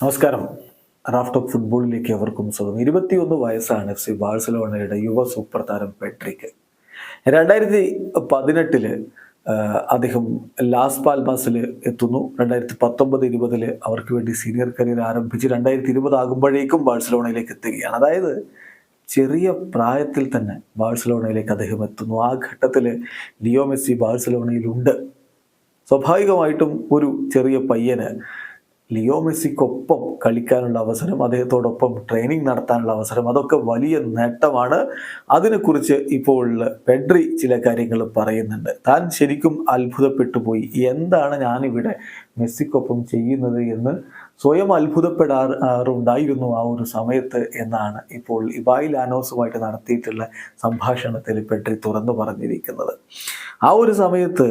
നമസ്കാരം. Raft of ഫുട്ബോളിലേക്ക് അവർക്കും സ്വാഗതം. ഇരുപത്തിയൊന്ന് വയസ്സാണ് എഫ് സി ബാഴ്സലോണയുടെ യുവ സൂപ്പർ താരം പെട്രിക്ക്. രണ്ടായിരത്തി പതിനെട്ടിൽ അദ്ദേഹം ലാസ് പാൽമാസിൽ എത്തുന്നു. രണ്ടായിരത്തി പത്തൊമ്പത് ഇരുപതിൽ അവർക്ക് വേണ്ടി സീനിയർ കരിയർ ആരംഭിച്ച് രണ്ടായിരത്തി ഇരുപത് ആകുമ്പോഴേക്കും ബാഴ്സലോണയിലേക്ക് എത്തുകയാണ്. അതായത് ചെറിയ പ്രായത്തിൽ തന്നെ ബാഴ്സലോണയിലേക്ക് അദ്ദേഹം എത്തുന്നു. ആ ഘട്ടത്തിൽ ലിയോ മെസ്സി ബാഴ്സലോണയിലുണ്ട്. സ്വാഭാവികമായിട്ടും ഒരു ചെറിയ പയ്യന് ലിയോ മെസ്സിക്കൊപ്പം കളിക്കാനുള്ള അവസരം അദ്ദേഹത്തോടൊപ്പം ട്രെയിനിങ് നടത്താനുള്ള അവസരം അതൊക്കെ വലിയ നേട്ടമാണ്. അതിനെക്കുറിച്ച് ഇപ്പോൾ പെഡ്രി ചില കാര്യങ്ങൾ പറയുന്നുണ്ട്. താൻ ശരിക്കും അത്ഭുതപ്പെട്ടു പോയി എന്താണ് ഞാനിവിടെ മെസ്സിക്കൊപ്പം ചെയ്യുന്നത് എന്ന് സ്വയം അത്ഭുതപ്പെടാറുണ്ടായിരുന്നു ആ ഒരു സമയത്ത് എന്നാണ് ഇപ്പോൾ ഇബായി ലാനോസുമായിട്ട് നടത്തിയിട്ടുള്ള സംഭാഷണത്തിൽ പെട്രി തുറന്നു പറഞ്ഞിരിക്കുന്നത്. ആ ഒരു സമയത്ത്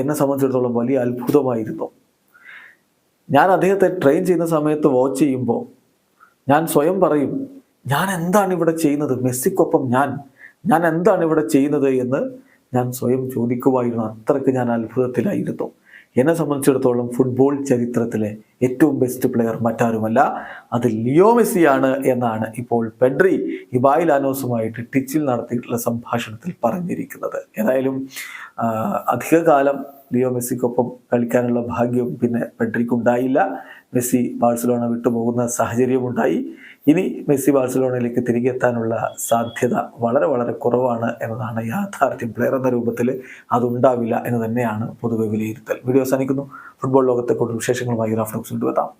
എന്നെ സംബന്ധിച്ചിടത്തോളം വലിയ അത്ഭുതമായിരുന്നു. ഞാൻ അദ്ദേഹത്തെ ട്രെയിൻ ചെയ്യുന്ന സമയത്ത് വാച്ച് ചെയ്യുമ്പോൾ ഞാൻ സ്വയം പറയും ഞാൻ എന്താണ് ഇവിടെ ചെയ്യുന്നത്? മെസ്സിക്കൊപ്പം ഞാൻ. ഞാൻ എന്താണ് ഇവിടെ ചെയ്യുന്നത്? എന്ന് ഞാൻ സ്വയം ചോദിക്കുമായിരുന്നു അത്രയ്ക്ക് ഞാൻ അത്ഭുതത്തിലായിരുന്നു. എന്നെ സംബന്ധിച്ചിടത്തോളം ഫുട്ബോൾ ചരിത്രത്തിലെ ഏറ്റവും ബെസ്റ്റ് പ്ലെയർ മറ്റാരുമല്ല. അത് ലിയോ മെസ്സിയാണ് എന്നാണ് ഇപ്പോൾ പെഡ്രി ഇബായി ലാനോസുമായിട്ട് ടിച്ചിൽ നടത്തിയിട്ടുള്ള സംഭാഷണത്തിൽ പറഞ്ഞിരിക്കുന്നത്. ഏതായാലും അധികകാലം ലിയോ മെസ്സിക്കൊപ്പം കളിക്കാനുള്ള ഭാഗ്യം പിന്നെ പെട്രിക്ക് ഉണ്ടായില്ല മെസ്സി ബാഴ്സലോണ വിട്ടുപോകുന്ന സാഹചര്യമുണ്ടായി ഇനി മെസ്സി ബാഴ്സലോണയിലേക്ക് തിരികെ എത്താനുള്ള സാധ്യത വളരെ വളരെ കുറവാണ് എന്നതാണ് യാഥാർത്ഥ്യം. പ്ലെയർ എന്ന രൂപത്തിൽ അതുണ്ടാവില്ല എന്ന് തന്നെയാണ് പൊതുവെ വിലയിരുത്തൽ. വീഡിയോ അവസാനിക്കുന്നു. ഫുട്ബോൾ ലോകത്തെ കൂടുതൽ വിശേഷങ്ങളുമായി റാഫ്ലോക്സ് കൊണ്ടുവെത്താം